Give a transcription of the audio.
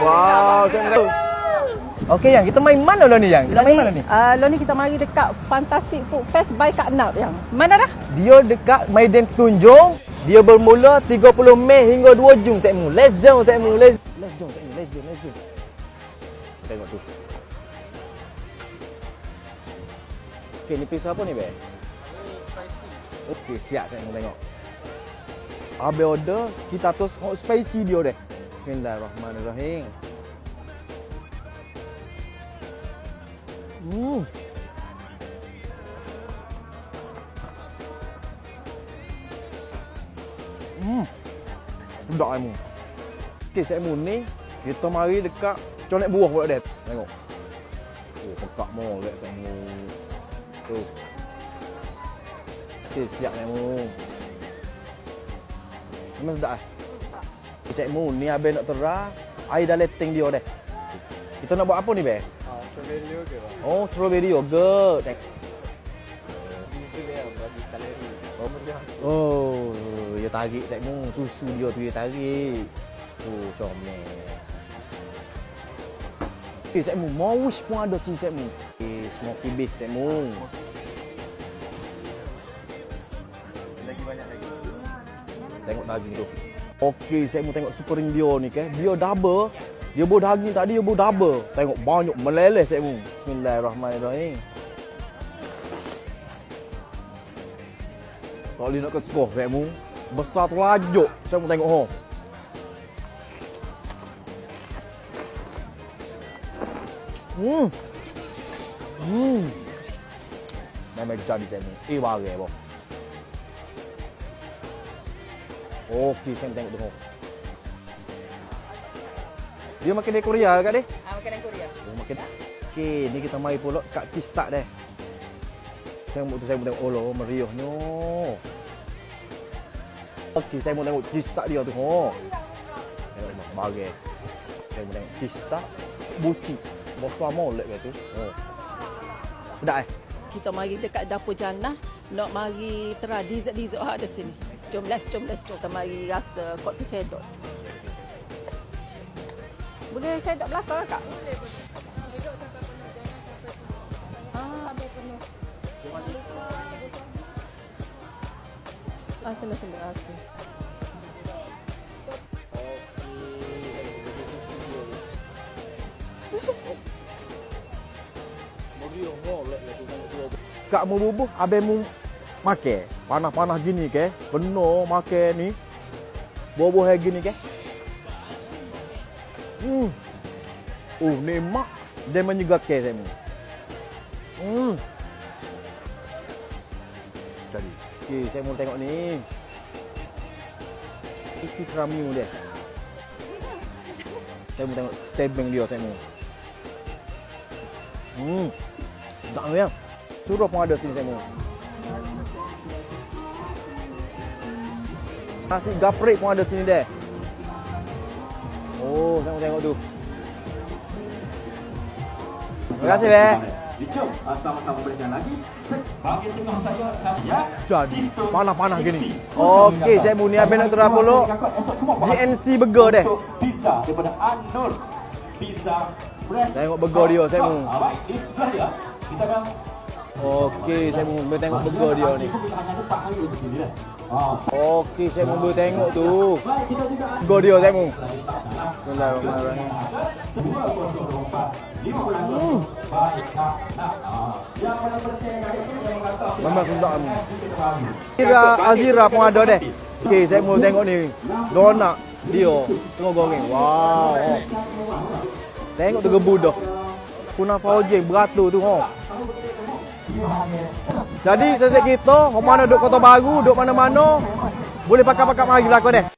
Wow, saya tahu. Okey yang kita main mana lah ni yang? Kita main mana ni? Uh, lo ni kita mari dekat Fantastic Food Fest by Kak Nap yang. Mana dah? Dia dekat Maidan Tunjung. Dia bermula 30 Mei hingga 2 Jun saya mu. Let's jom saya mu. Let's let's jom saya mu. Let's jom, let's jom. Tengok tu. Okey, ni pisau apa ni, Be? Okey, siap saya mu tengok. Habis order, kita terus hot spicy dia deh. Bismillahirrahmanirrahim. Hmm. Hmm. Sedap aimu. Okey, saya mu ni kita mari dekat colek buah pula dia. Tengok. Oh, pekak mo dekat saya mu. Tu. Okey, siap saya mu. Memang sedap ah. Cik Mu, ni habis nak terah, air dah letting dia dah. Kita nak buat apa ni, Be? Ah, strawberry yogurt. Oh, strawberry yogurt. Bagi kalori. Oh. Oh, dia tarik Cik Mu. Susu dia tu dia tarik. Oh, comel. Eh, Cik Mu, Maush pun ada sini, Cik Mu. Eh, smoky base, Cik Mu. Lagi banyak lagi. Tengok daging tu. Okey, saya mau tengok super dia ni ke. Dia double. Dia bawa daging tadi, dia bawa double. Tengok banyak meleleh saya mu. Bismillahirrahmanirrahim. Tak boleh nak kekoh saya mu. Besar terlajuk. Saya mau tengok ho. Hmm. Hmm. Memang jadi saya mu. Eh, bagai boh. Okey, saya tengok tengok. Dia makan dari Korea kat dia? Ah, makanan Korea. Oh, makan. Okey, ni kita mari pula kat Kistak deh. Saya mau saya mau tengok oh, loh, meriahnya. Okey, saya mau tengok Kistak dia tu. Oh. Tengok mak bagai. Saya mau tengok Kistak buci. Besar molek kat tu. Oh. Sedap eh? Kita mari dekat dapur jannah, nak mari tera dessert-dessert ada sini. Jom let's jom let's jom kita mari rasa kopi cedok. Boleh cedok belakang kak? Boleh, boleh. Ah, Ah, sila sila. Okey. Kak mau bubuh, abang mu makan. Panas-panas gini ke? Benar makan ni. Kayak gini ke? Hmm. Oh, nikmat. Dia menyegarkan saya mu. Hmm. Jadi, okay, saya mau tengok ni. Isi keramiu dia. Saya mau tengok tebeng dia saya mau. Hmm. Sedap ni ya. Suruh pun ada sini saya mau. Nasi gaprik pun ada sini deh. Oh, saya mau tengok tu. Terima kasih, Be. Jom sama-sama berjalan lagi. Bahagian tengah saja kami ya. Jadi, panah-panah gini. Okey, saya mau ni habis nak dulu. GNC Burger deh. Pizza daripada Anur. Pizza Fresh. Tengok burger dia, saya mau. Baik, di sebelah dia. Kita akan Okey, saya mau boleh tengok burger dia ni. Kita hanya ada 4 hari di sini dah. Okey, saya mau boleh tengok tu. Burger dia saya mau. Bismillahirrahmanirrahim. Ah. Memang sedap ni. Azira, Azira pun ada deh. Okey, saya mau tengok ni. Donat dia tengok goreng. Wow. Tengok tu gebu dah. Kuna faujing beratur tu ha. Jadi sesek kita, orang mana duduk kota baru, duduk mana-mana, boleh pakai-pakai mari belakang deh.